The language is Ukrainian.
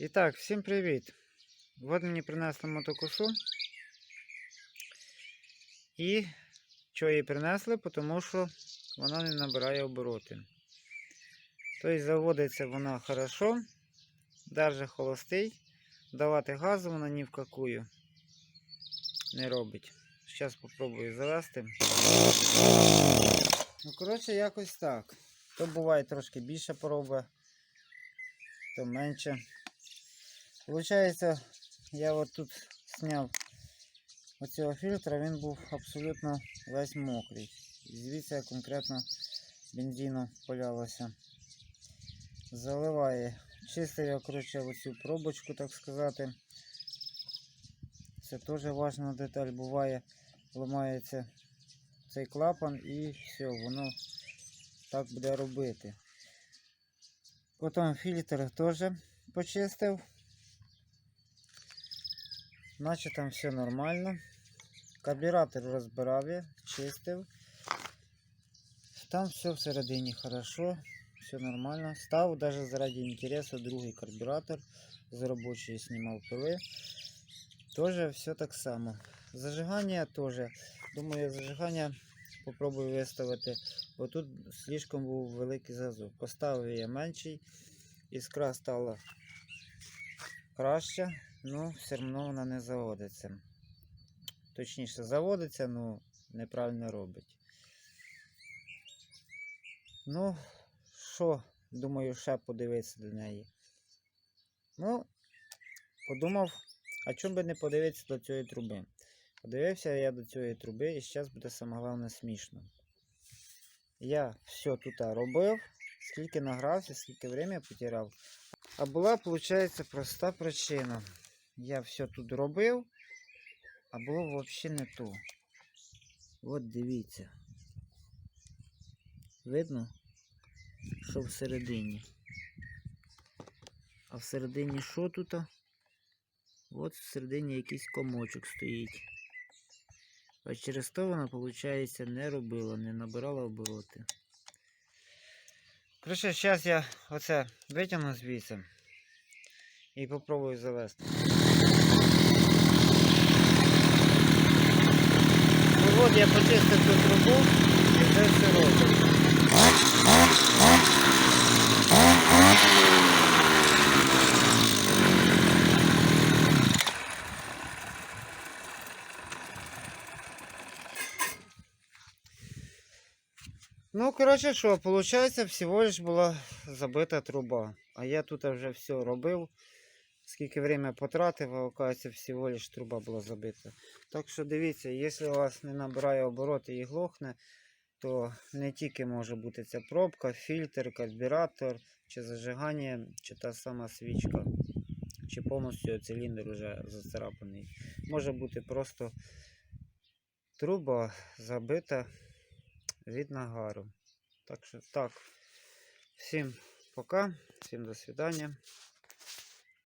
І так, всім привіт! От мені принесли мотокосу. І що її принесли? Тому що вона не набирає обороти. Тобто заводиться вона хорошо, даже холостий. Давати газу вона ні в какую не робить. Зараз спробую завести. Ну, коротше, якось так. То буває трошки більше пороба, то менше. Получається, я от тут зняв оцього фільтра, він був абсолютно весь мокрий. Звідси конкретно бензину полялося. Заливає. Чистив я, коротше, оцю пробочку, так сказати. Це теж важна деталь буває. Ламається цей клапан і все, воно так буде робити. Потім фільтр теж почистив. Наче там все нормально. Карбюратор розбирав я, чистив. Там все всередині хорошо, все нормально. Став даже заради інтересу другий карбюратор з робочої знімав пили. Тоже все так само. Зажигання теж. Думаю, зажигання попробую виставити. Бо тут слишком був великий зазор. Поставив я менший, іскра стала краща, але все одно вона не заводиться. Точніше, заводиться, але неправильно робить. Ну, що, думаю, ще подивитися до неї. Ну, подумав, а чому би не подивитися до цієї труби? Подивився я до цієї труби і зараз буде саме головне смішно. Я все тут робив, скільки награвся, скільки время потирав. А була, виходить, проста причина. Я все тут робив, а було взагалі не то. От дивіться. Видно, що всередині. А всередині що тут? От всередині якийсь комочок стоїть. А через то вона, виходить, не робила, не набирала обороти. Короче, зараз я оце витягну звідси і попробую завести. Ну от я почистив цю трубу і вже все робить. Ну, коротше, що, виходить, всього лиш була забита труба. А я тут вже все робив. Скільки время потратив, а оказується, всього лиш труба була забита. Так що дивіться, якщо у вас не набирає обороти і глохне, то не тільки може бути ця пробка, фільтр, карбюратор, чи зажигання, чи та сама свічка, чи повністю циліндр вже зацарапаний. Може бути просто труба забита від нагару. Так що так. Всім пока, всім до свидання.